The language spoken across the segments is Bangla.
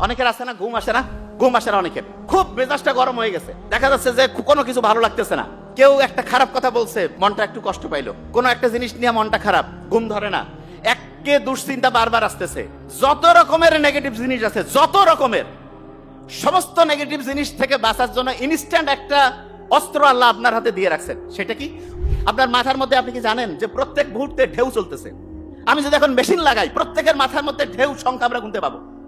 অনেকের আছে না, ঘুম আসে না? ঘুম আসে না অনেকের। খুব মেজাজটা গরম হয়ে গেছে। দেখা যাচ্ছে যে কোনো কিছু ভালো লাগতেছে না। কেউ একটা খারাপ কথা বলছে, মনটা একটু কষ্ট পাইলো। কোনো একটা জিনিস নিয়ে মনটা খারাপ, ঘুম ধরে না। একে দুশ্চিন্তা বারবার আসতেছে। যত রকমের নেগেটিভ জিনিস আছে, যত রকমের, সমস্ত নেগেটিভ জিনিস থেকে বাঁচার জন্য ইনস্ট্যান্ট একটা অস্ত্র আল্লাহ আপনার হাতে দিয়ে রাখছেন। সেটা কি? আপনার মাথার মধ্যে আপনি কি জানেন যে প্রত্যেক মুহূর্তে ঢেউ চলতেছে? আমি যদি এখন মেশিন লাগাই, প্রত্যেকের মাথার মধ্যে ঢেউ সংখ্যা আমরা গুনতে পাবো।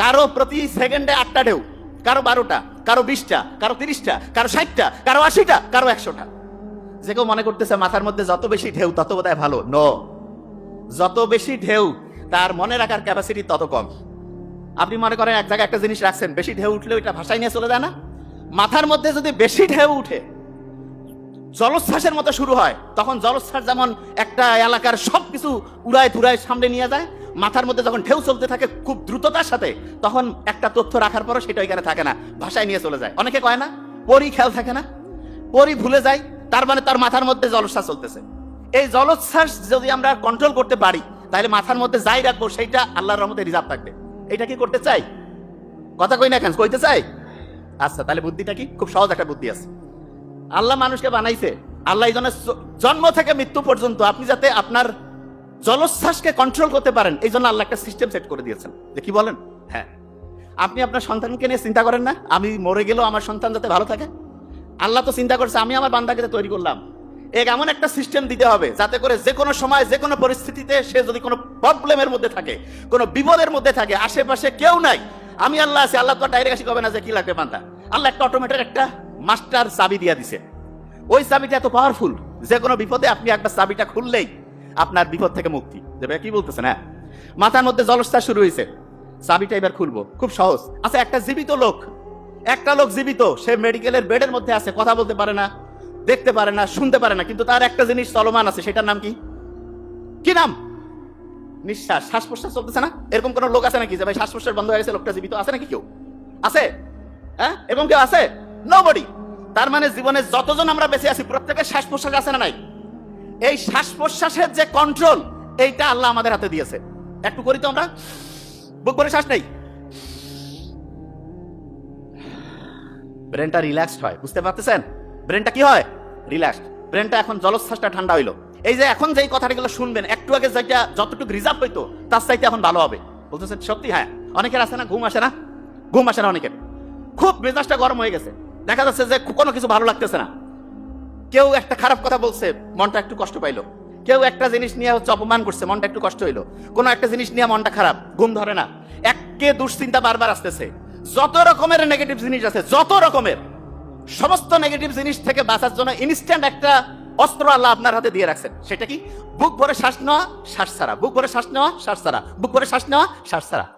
কারও প্রতি সেকেন্ডে আটটা ঢেউ, কারও বারোটা, কারও বিশটা, কারও তিরিশটা, কারও ষাটটা, কারও আশিটা, কারও একশোটা। যে কেউ মনে করতেছে মাথার মধ্যে যত বেশি ঢেউ, তত বোধহয় ভালো। ন যত বেশি ঢেউ, তার মনে রাখার ক্যাপাসিটি তত কম। আপনি মনে করেন এক জায়গায় একটা জিনিস রাখছেন, বেশি ঢেউ উঠলে ওইটা ভাষায় নিয়ে চলে যায় না? মাথার মধ্যে যদি বেশি ঢেউ উঠে, জলোচ্ছ্বাসের মতো শুরু হয়, তখন জলোচ্ছ্বাস যেমন একটা এলাকার সবকিছু উড়ায় ধুরায় সামনে নিয়ে যায় মাথার মধ্যে যখন ঢেউ চলতে থাকে খুব দ্রুততার সাথে, তখন একটা তথ্য রাখার পরও সেটা ওইখানে থাকে না, ভাষায় নিয়ে চলে যায়। অনেকে কয় না পরি খেয়াল থাকে না পরি ভুলে যায় তার মানে তার মাথার মধ্যে জলোচ্ছ্বাস চলতেছে। এই জলোচ্ছ্বাস যদি আমরা কন্ট্রোল করতে পারি, তাহলে মাথার মধ্যে যাই রাখব, সেইটা আল্লাহর রহমতে রিজার্ভ থাকবে। এটা কি করতে চাই? কথা কই না কেন? কইতে চাই? আচ্ছা তাহলে বুদ্ধিটা কি? খুব সহজ একটা বুদ্ধি আছে। আল্লাহ মানুষকে বানাইছে, আল্লাহ জন্ম থেকে মৃত্যু পর্যন্ত আপনি যাতে আপনার জলোচ্ছ্বাসকে কন্ট্রোল করতে পারেন এই জন্য আল্লাহ একটা সিস্টেম সেট করে দিয়েছেন। যে কি বলেন? হ্যাঁ। আপনি আপনার সন্তানকে নিয়ে চিন্তা করেন না, আমি মরে গেলেও আমার সন্তান যাতে ভালো থাকে। আল্লাহ তো চিন্তা করছে, আমি আমার বান্দাকে তৈরি করলাম। এক এমন একটা সিস্টেম দিতে হবে, যাতে করে যে কোনো সময়, যে কোনো পরিস্থিতিতে সে যদি কোনো প্রবলেমের মধ্যে থাকে, কোনো বিপদের মধ্যে থাকে, আশেপাশে কেউ নাই, আমি আল্লাহ আছি, আল্লাহ তো ডাইরেক্ট আসি, কবে না যে কি লাগবে বান্দা? আল্লাহ একটা অটোমেটেড একটা মাস্টার চাবি দিয়া দিছে। ওই চাবিটা এত পাওয়ারফুল যে কোনো বিপদে আপনি একবার চাবিটা খুললেই আপনার বিপদ থেকে মুক্তি। দেবে কি বলতেছেন হ্যাঁ? মাথার মধ্যে জলস্থা শুরু হয়েছে চাবিটা এবার খুলবো। খুব সহজ। আচ্ছা একটা জীবিত লোক, একটা লোক জীবিত, সে মেডিকেলের বেডের মধ্যে আছে, কথা বলতে পারে না, দেখতে পারে না, শুনতে পারে না, কিন্তু তার একটা জিনিস চলমান আছে, সেটার নাম কি? কি নাম? নিঃশ্বাস। শ্বাস প্রশ্বাস চলতেছে না? এরকম কোন লোক আছে নাকি? যে ভাই শ্বাস প্রশ্বাস বন্ধ হয়ে গেছে, লোকটা জীবিত আছে নাকি কেউ? আছে? হ্যাঁ? এরকম কেউ আছে? নোবডি তার মানে জীবনে যতজন আমরা বেঁচে আছি, প্রত্যেকের শ্বাস প্রশ্বাস আছে না নাই? এই শ্বাস প্রশ্বাসের যে কন্ট্রোল এইটা আল্লাহ আমাদের হাতে দিয়েছে। একটু করি তো আমরা? বুক করে শ্বাস নেই? ব্রেনটা রিল্যাক্সড হয়, বুঝতে পারতেছেন? ব্রেনটা কি হয়? রিল্যাক্সড ব্রেনটা এখন জলশ্বাসটা ঠান্ডা হইল। এই যে এখন যেই কথাগুলো শুনবেন, একটু আগে যেটা যতটুকু রিজার্ভ হইতো, তার চাইতে এখন ভালো হবে। বলতেছেন, সত্যি? হ্যাঁ। অনেকের আসে না, ঘুম আসে না? ঘুম আসে না অনেকের। খুব মেজাজটা গরম হয়ে গেছে। দেখা যাচ্ছে যে কোনো কিছু ভালো লাগতেছে না। কেউ একটা খারাপ কথা বলছে, মনটা একটু কষ্ট পাইলো। কেউ একটা জিনিস নিয়ে হচ্ছে অপমান করছে, মনটা একটু কষ্ট হইল। কোনো একটা জিনিস নিয়ে মনটা খারাপ, ঘুম ধরে না। একে দুশ্চিন্তা বারবার আসতেছে। যত রকমের নেগেটিভ জিনিস আছে, যত রকমের, সমস্ত নেগেটিভ জিনিস থেকে বাঁচার জন্য ইনস্ট্যান্ট একটা অস্ত্র আল্লাহ আপনার হাতে দিয়ে রাখছেন। সেটা কি? বুক ভরে শ্বাস নেওয়া, শ্বাস ছাড়া। বুক ভরে শ্বাস নেওয়া, শ্বাস ছাড়া। বুক ভরে শ্বাস নেওয়া, শ্বাস ছাড়া।